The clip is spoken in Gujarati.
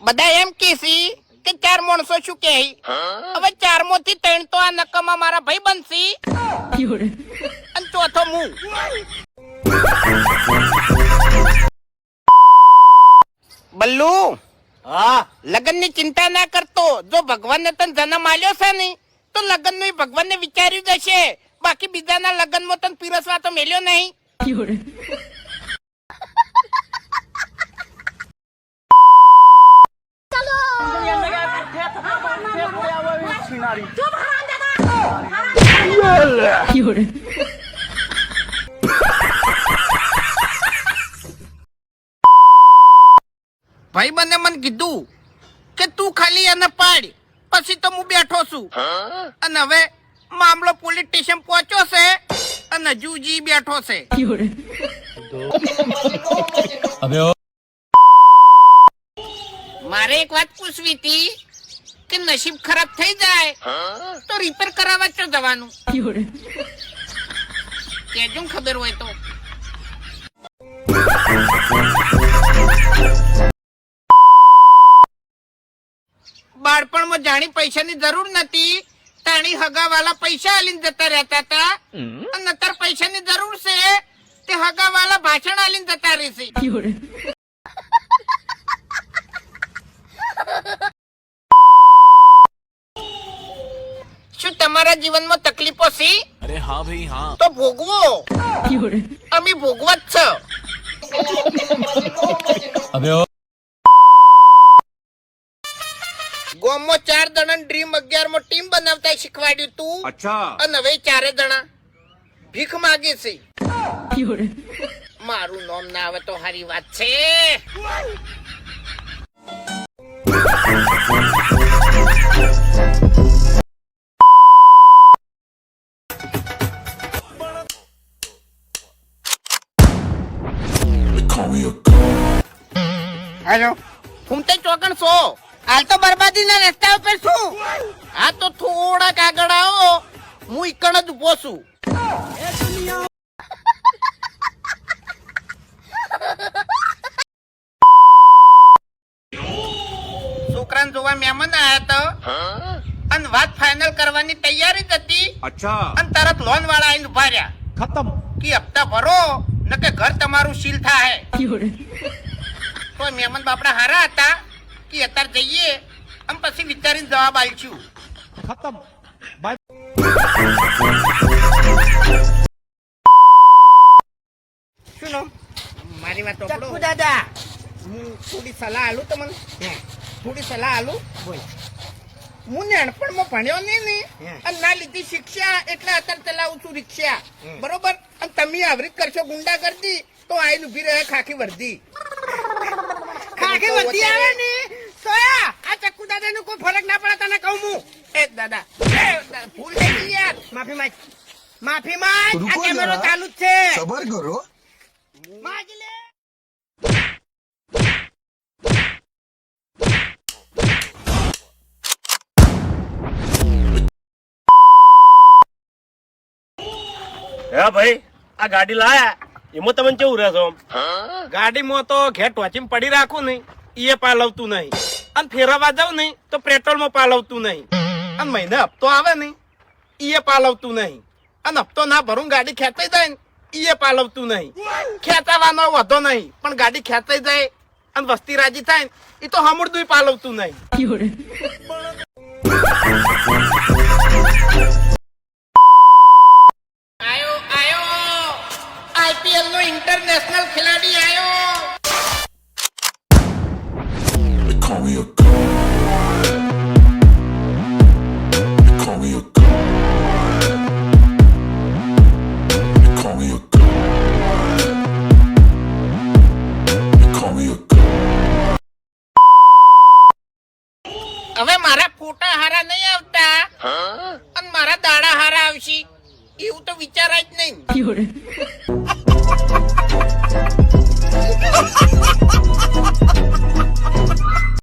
બધા એમ કેસી કે ચાર માણસો શું કે? હવે ચારથી ત્રણ તો આ નકમા મારા ભાઈ બનશી. અને ચોથો હું બલ્લુ હા? લગ્નની ચિંતા ના કરતો. જો ભગવાન ને તને જન્મ આલ્યો છે ને તો લગ્નનું ભગવાન ને વિચાર્યું જ હશે. બાકી બીજાના લગ્નમાં તને પીરસવા તો મેલ્યો નહીં. ભાઈ બને મને કીધું કે તું ખાલી એને પાડ પછી તો હું બેઠો છું. અને હવે મામલો પોલીસ સ્ટેશન પહોંચ્યો છે અને જુજી બેઠો છે. મારે એક વાત પૂછવી હતી. કે નસીબ ખરાબ થઈ જાય તો રિપેર કરાવવા ચો જવાનું. કેજો ને ખબર હોય તો. બાળપણમાં જાણી પૈસાની જરૂર નથી તાણી હગાવાલા પૈસા આલીને જતા રહેતા હતા. અને અત્યારે પૈસાની જરૂર છે તે હગાવાલા ભાષણ આલીને જતા રહેશે શું તમારા જીવનમાં તકલીફો છે અરે હા ભાઈ હા. તો ભોગવો. અમે ભોગવા જ છો. ગોમમાં ચાર જણા ડ્રીમ અગિયારમાં ટીમ બનાવતા શીખવાડ્યું તું? અચ્છા. અને હવે ચારે જણા ભીખ માગે છે. મારું નામ ના આવે તો હારી વાત છે. હેલો. ફૂમતે ચોકણ છો હાલ તો બરબાદીના રસ્તા ઉપર છું. આ તો થોડાક આગળ આવો. હું ઈકણ જ ઊભો છું. છોકરાને જોવા મહેમાન આયા તો. અને વાત ફાઇનલ કરવાની તૈયારી જ હતી. અચ્છા. અને તરત લોન વાળા આઈને ઊભા રહ્યા. ખતમ. કે હપ્તા ભરો ન કે ઘર તમારું સીલ થાય. તો મહેમાન બાપડા હારા હતા કે અત્યારે જઈએ આમ પછી વિચારીને જવાબ આલશું. ખતમ. બાય શું નામ? મારી વાત ચક્કુ દાદા. હું થોડી સલાહ આલું તમને? થોડી સલાહ આલું? બોલ. હું નાનપણમાં ભણ્યો નહીં ને અને ના લીધી શિક્ષા એટલે અત્યારે ચલાવું છું રિક્ષા. બરોબર? અને તમે આવરી કરશો ગુંડા કરતી તો આઈને ઊભી રહે ખાખી વર્દી ખાખી વધી આવે ને? સોયા આ ચક્કુ દાદા નું કોઈ ફરક ના પડે તને કહું હું. એ દાદા. ભૂલ થઈ ગઈ યાર. માફી માંગ. માફી માંગ. આ કેમેરો ચાલુ જ છે. સબર કરો. માંગ લે. હે ભાઈ આ ગાડી લાયા. એમાં તમને કેવું રહેશો ગાડીમાં તો ઘેર ટોચીમાં પડી રાખું નહીં એ પાલવતું નહીં. અને ફેરવવા જાવ નહીં તો પેટ્રોલમાં પાલવતું નહીં. અને મહિને હપ્તો આવે નહીં એ પાલવતું નહીં. અને હપ્તો ના ભરું ગાડી ખેંચાઈ જાય ને એ પાલવતું નહીં. ખેંચાવાનો વધો નહીં પણ ગાડી ખેંચાઈ જાય અને વસ્તી રાજી થાય ને એ તો હમુરદું પાલવતું નહીં. Call ઇન્ટરનેશનલ ખેલાડી આવ્યો હવે મારા ફોટા હારા નહીં આવતા. અને મારા દાડા હારા આવશે. એવું તો વિચારાય જ નહીં. ハハハハ